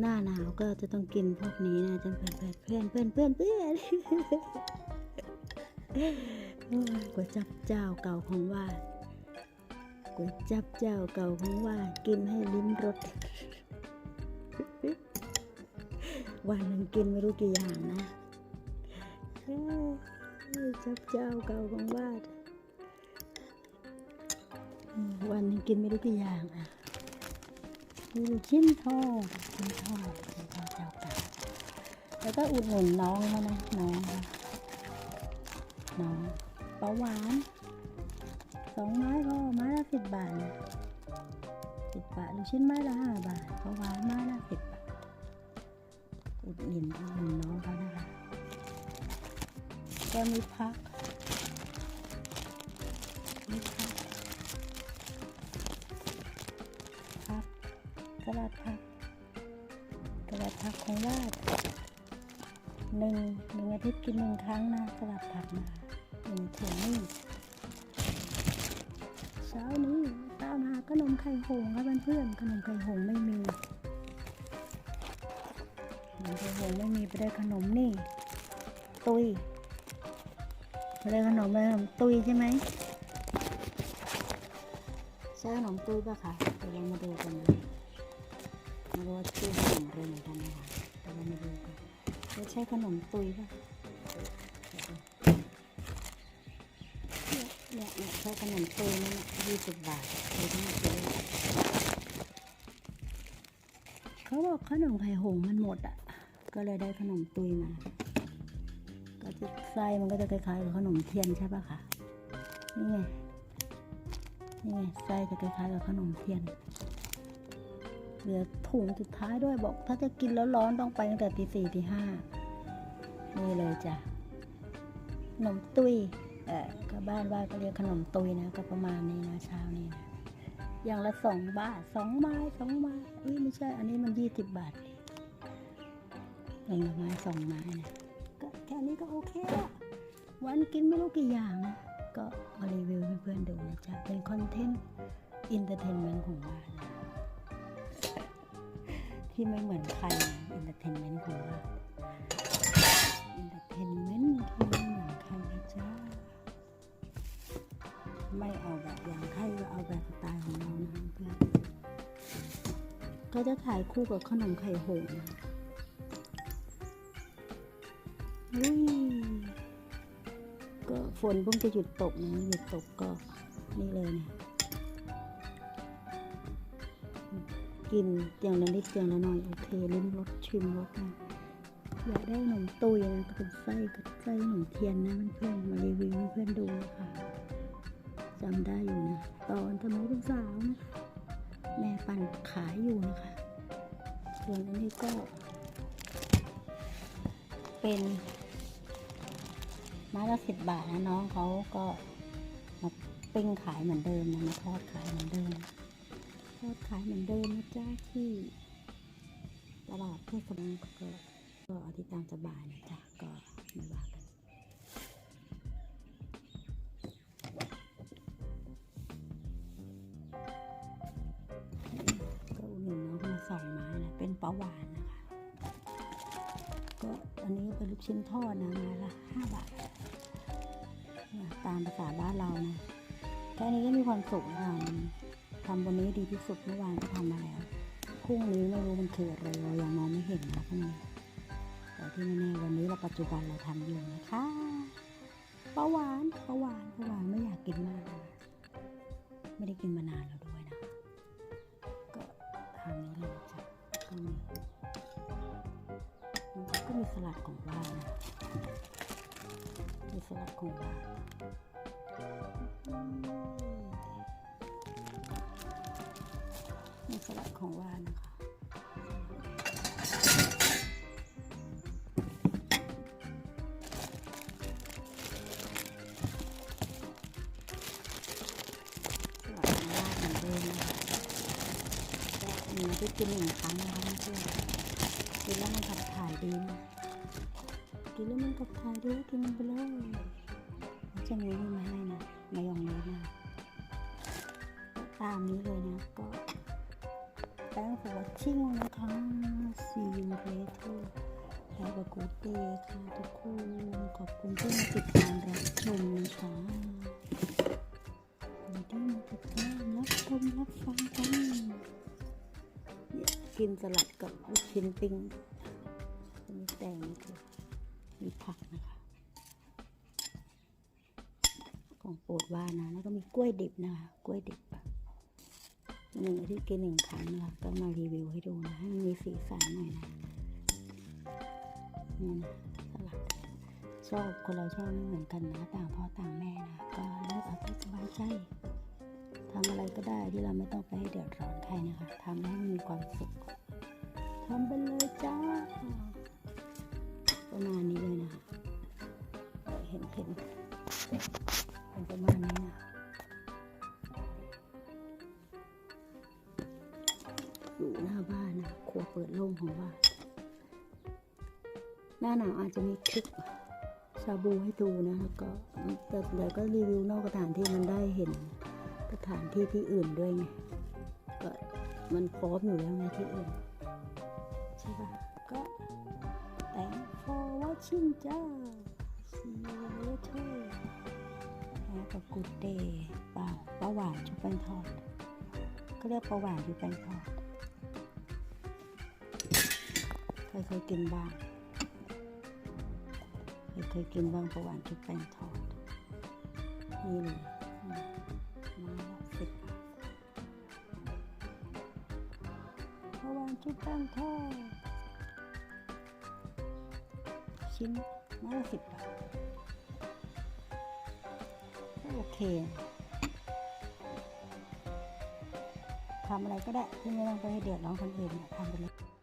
หน้าหนาวก็จะต้องกินพวกนี้นะจำเป็นเพื่อนเพื่อนเพื่อนเพื่อนโอ้ยก๋วยจับเจ้าเก่าของว่าดก๋วยจับเจ้าเก่าของว่าดกินให้ลิ้มรสวันหนึ่งกินไม่รู้กี่อย่างนะจับเจ้าเก่าของวาดวันหนึ่งกินไม่รู้กี่อย่างอะ มีลูกชิ้นทอดชิ้นทอดชิ้นทอดเจ้าเก่าแล้วก็อุดหนุนน้องเขานะน้องน้องเปาหวานสองไม้ก็ไม้ละสิบบาทนะสิบบาทลูกชิ้นไม้ละห้าบาทเปาหวานไม้ละสิบบาทอุดหนุนอุดหนุนน้องเขานะคะก็มีพัก กระดาษพักกระดาษพักของวาดหนึ่งหนึ่งอาทิตย์กินหนึ่งครั้งนะสลัดผักมาหนึ่งถุงนี่เช้านี้ตามหาขนมไข่หงครับเพื่อนๆขนมไข่หงไม่มีขนมไข่หงไม่มีไปได้ขนมนี่ ตุยไปได้ขนมอะไรขนมตุยใช่ไหมใช่ขนมตุยปะคะเดี๋ยวเรามาดูกันนะ ไม่รู้ว่าชื่อขนมอะไรเหมือนกันนะคะเดี๋ยวเรามาดูกันจะใช่ขนมตุยปะเนี่ยเนี่ยเนี่ยใช่ขนมตุยนั่ยี่สิบบาทเลยทั้งหมดเลยเขาบอกขนมไข่หงมันหมดอะ ก็เลยได้ขนมตุยมา ก็จะไส้มันก็จะคล้ายๆกับขนมเทียนใช่ป่ะคะ นี่ไง นี่ไงไส้จะคล้ายๆกับขนมเทียน เหลือถุงสุดท้ายด้วยบอก ถ้าจะกินแล้วร้อนต้องไปตั้งแต่ตีสี่ตีห้านี่เลยจ้ะขนมตุยเออก็บ้านว่าก็เรียกขนมตุยนะก็ประมาณนี้นะเช้านี้นะอย่างละสองบาทสองไม้สองไม้เอ้ยไม่ใช่ อันนี้มันยี่สิบบาทอย่งละไม้สองไม้นะก็แค่นี้ก็โอเคละวันกินไม่รู้กี่อย่างนะก็มารีวิวให้เพื่อนดูนะจ๊ะเป็นคอนเทนต์อินเตอร์เทนเมนต์ของว่านนะ ที่ไม่เหมือนใครอินเตอร์เทนเมนต์ของว่าอินเตอร์เทนเมนต์ที่ไม่เหมือนใครนะจ๊ะไม่เอาแบบอย่างใครก็เอาแบบสไตล์ของเรานะเพื่อนก็จะถ่ายคู่กับขนมไข่หงส์นะอุ้ยก็ฝนเพิ่งจะหยุดตกนะหยุดตกก็นี่เลยเนี่ย กินอย่างละนิดอย่างละหน่อยโอเคลิ้มรสชิมรสนะอยากได้ขนมตุยนะก็เป็นไส้กับไส้ขนมเทียนนะเพื่อนมารีวิวให้เพื่อนดูนะคะจำได้อยู่นะตอนทำน้องเป็นสาวนะแม่ปั่นขายอยู่นะคะส่วนอันนี้ก็ เป็นไม้ละสิบบาทนะน้องเขาก็มาปิ้งขายเหมือนเดิมนะมาทอดขายเหมือนเดิมท อดขายเหมือนเดิมนะจ๊ะที่ ตลาดเทศบาลก็ก็เอาที่ตามสบายนะจ๊ะก็ไม่ว่ากันก็อุดหนุนน้องมาสองไม้นะเป็นปลาหวานนะคะก็อันนี้เป็นลูกชิ้นทอดนะไม้ละห้าบาทตามภาษาบ้านเรานะแค่นี้ก็มีความสุขแล้วค่ะ ทำวันนี้ดีที่สุดเมื่อวานก็ทำมาแล้วพรุ่งนี้ไม่รู้มันคืออะไรเรายังมองไม่เห็นนะพรุ่งนี้แต่ที่แน่ๆวันนี้เราปัจจุบันเราทำอยู่นะคะปลาหวานปลาหวานปลาหวานไม่อยากกินมาก ไม่ได้กินมานานแล้วด้วยนะก็ทางนี้เลยจ๊ะก็มีก็มีสลัดของว่านนะมีสลัดของว่าน อืมมีสลัดของว่านนะคะสลัดของว่านเหมือนเดิมนะคะก็มีมาที่กินหนึ่งครั้งนะคะเพื่อนกินแล้วมันขับถ่ายดีนะกินแล้วมันขับถ่ายดีกินไปเลยจะมีนี่มาให้นะมายองเนสนะตามนี้เลยนะก็ thanks for watching นะคะ see you later have a good day ค่ะทุกคน ขอบคุณที่มาติดตามรับชมนะคะขอบคุณที่มาติดตามรับชมรับฟังกันเนี่ยกินสลัดกับลูกชิ้นปิ้งมีแตงมีเกลือมีผักนะคะ ของโปรดว่านะ แล้วก็มีกล้วยดิบนะคะ กล้วยดิบ หนึ่งอาทิตย์กินหนึ่งครั้งนะคะก็มารีวิวให้ดูนะให้มันมีสีสันหน่อยนะนี่นะสลัดชอบคนเราชอบไม่เหมือนกันนะต่างพ่อต่างแม่นะก็เลือกเอาที่สบายใจทำอะไรก็ได้ที่เราไม่ต้องไปให้เดือดร้อนใครนะคะทำให้มันมีความสุขทำไปเลยจ้า ประมาณนี้เลยนะคะเห็นเห็นเป็นประมาณ อยู่หน้าบ้านนะครัวเปิดโล่งของบ้านหน้าหนาวอาจจะมีคลิปชาบูให้ดูนะแล้วก็แต่เดี๋ยวก็รีวิวนอกสถานที่มันได้เห็นสถานที่ที่อื่นด้วยไงก็มันพร้อมอยู่แล้วไงที่อื่นใช่ปะก็ thank for watching จ้า see you later แล้วก็กูเดย์เปล่าปลาหวานชุบแป้งทอดก็เรียกปลาหวานชุบแป้งทอด เคยเคยกินบ้างเคยเคยกินบ้างปลาหวานชุบแป้งทอดนี่เลยมาละสิบบาทปลาหวานชุบแป้งทอดชิ้นมาละสิบบาทโอเคทำอะไรก็ได้ที่ไม่ต้องไปให้เดือดร้อนคนอื่นทำไปเลย